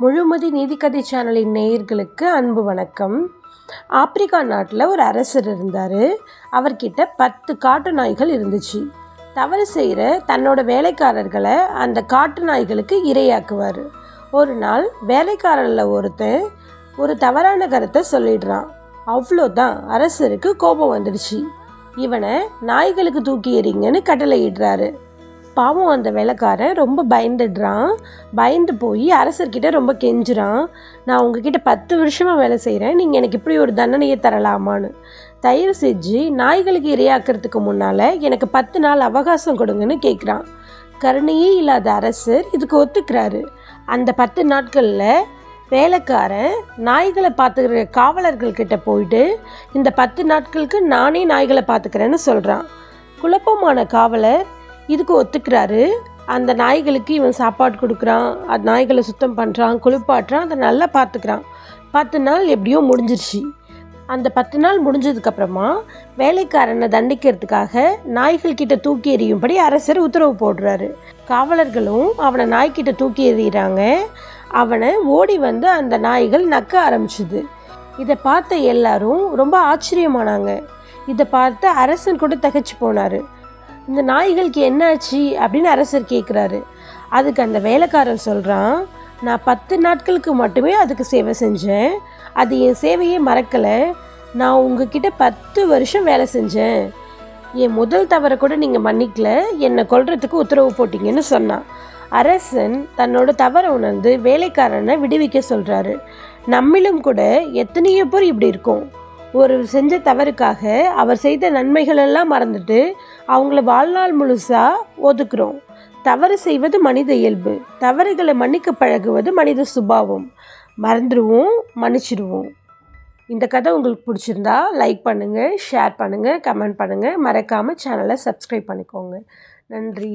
முழுமதி நீதிக்கதை சேனலின் நேயர்களுக்கு அன்பு வணக்கம். ஆப்பிரிக்கா நாட்டில் ஒரு அரசர் இருந்தார். அவர்கிட்ட பத்து காட்டு நாய்கள் இருந்துச்சு. தவறு செய்கிற தன்னோட வேலைக்காரர்களை அந்த காட்டு நாய்களுக்கு இரையாக்குவார். ஒரு நாள் வேலைக்காரரில் ஒருத்தன் ஒரு தவறான கருத்தை சொல்லிடுறான். அவ்வளோதான் அரசருக்கு கோபம் வந்துடுச்சு. இவனை நாய்களுக்கு தூக்கி எறிங்கன்னு கட்டளையிடுறாரு பாவம் அந்த வேலைக்காரன் ரொம்ப பயந்துடுறான். பயந்து போய் அரசர்கிட்ட ரொம்ப கெஞ்சுறான். நான் உங்ககிட்ட பத்து வருஷமாக வேலை செய்கிறேன் நீங்கள் எனக்கு இப்படி ஒரு தண்டனையை தரலாமான்னு. தயவு செஞ்சு நாய்களுக்கு இரையாக்கிறதுக்கு முன்னால் எனக்கு பத்து நாள் அவகாசம் கொடுங்கன்னு கேட்குறான் கருணையே இல்லாத அரசர் இதுக்கு ஒத்துக்கிறாரு. அந்த பத்து நாட்களில் வேலைக்காரன் நாய்களை பார்த்துக்கிற காவலர்கள்கிட்ட போயிட்டு இந்த பத்து நாட்களுக்கு நானே நாய்களை பார்த்துக்கிறேன்னு சொல்கிறான் குழப்பமான காவலர் இதுக்கு ஒத்துக்கிறாரு. அந்த நாய்களுக்கு இவன் சாப்பாடு கொடுக்குறான். அது நாய்களை சுத்தம் பண்ணுறான் குளிப்பாட்டுறான் அதை நல்லா பார்த்துக்கிறான். பத்து நாள் எப்படியோ முடிஞ்சிருச்சு. அந்த பத்து நாள் முடிஞ்சதுக்கப்புறமா வேலைக்காரனை தண்டிக்கிறதுக்காக நாய்கள் கிட்ட தூக்கி எறியும்படி அரசர் உத்தரவு போடுறாரு. காவலர்களும் அவனை நாய்க்கிட்ட தூக்கி எறிகிறாங்க. அவனை ஓடி வந்து அந்த நாய்கள் நக்க ஆரம்பிச்சுது. இதை பார்த்த எல்லாரும் ரொம்ப ஆச்சரியமானாங்க. இதை பார்த்து அரசன் கூட தகச்சு போனார். இந்த நாய்களுக்கு என்னாச்சு அப்படின்னு அரசர் கேட்குறாரு அதுக்கு அந்த வேலைக்காரன் சொல்கிறான் நான் பத்து நாட்களுக்கு மட்டுமே அதுக்கு சேவை செஞ்சேன். அது என் சேவையே மறக்கலை. நான் உங்ககிட்ட பத்து வருஷம் வேலை செஞ்சேன். என் முதல் தவறை கூட நீங்கள் மன்னிக்கல. என்னை கொல்றதுக்கு உத்தரவு போட்டிங்கன்னு சொன்னான். அரசன் தன்னோட தவறை உணர்ந்து வேலைக்காரனை விடுவிக்க சொல்கிறாரு நம்மிலும் கூட எத்தனையோ பேர் இப்படி இருக்கும். ஒரு செஞ்ச தவறுக்காக அவர் செய்த நன்மைகளெல்லாம் மறந்துட்டு அவங்கள வாழ்நாள் முழுசாக ஒதுக்குறோம். தவறு செய்வது மனித இயல்பு. தவறுகளை மன்னிக்க பழகுவது மனித சுபாவம். மறந்துடுவோம் மன்னிச்சிடுவோம் இந்த கதை உங்களுக்கு பிடிச்சிருந்தா லைக் பண்ணுங்கள் ஷேர் பண்ணுங்கள் கமெண்ட் பண்ணுங்கள் மறக்காமல் சேனலை சப்ஸ்கிரைப் பண்ணிக்கோங்க. நன்றி.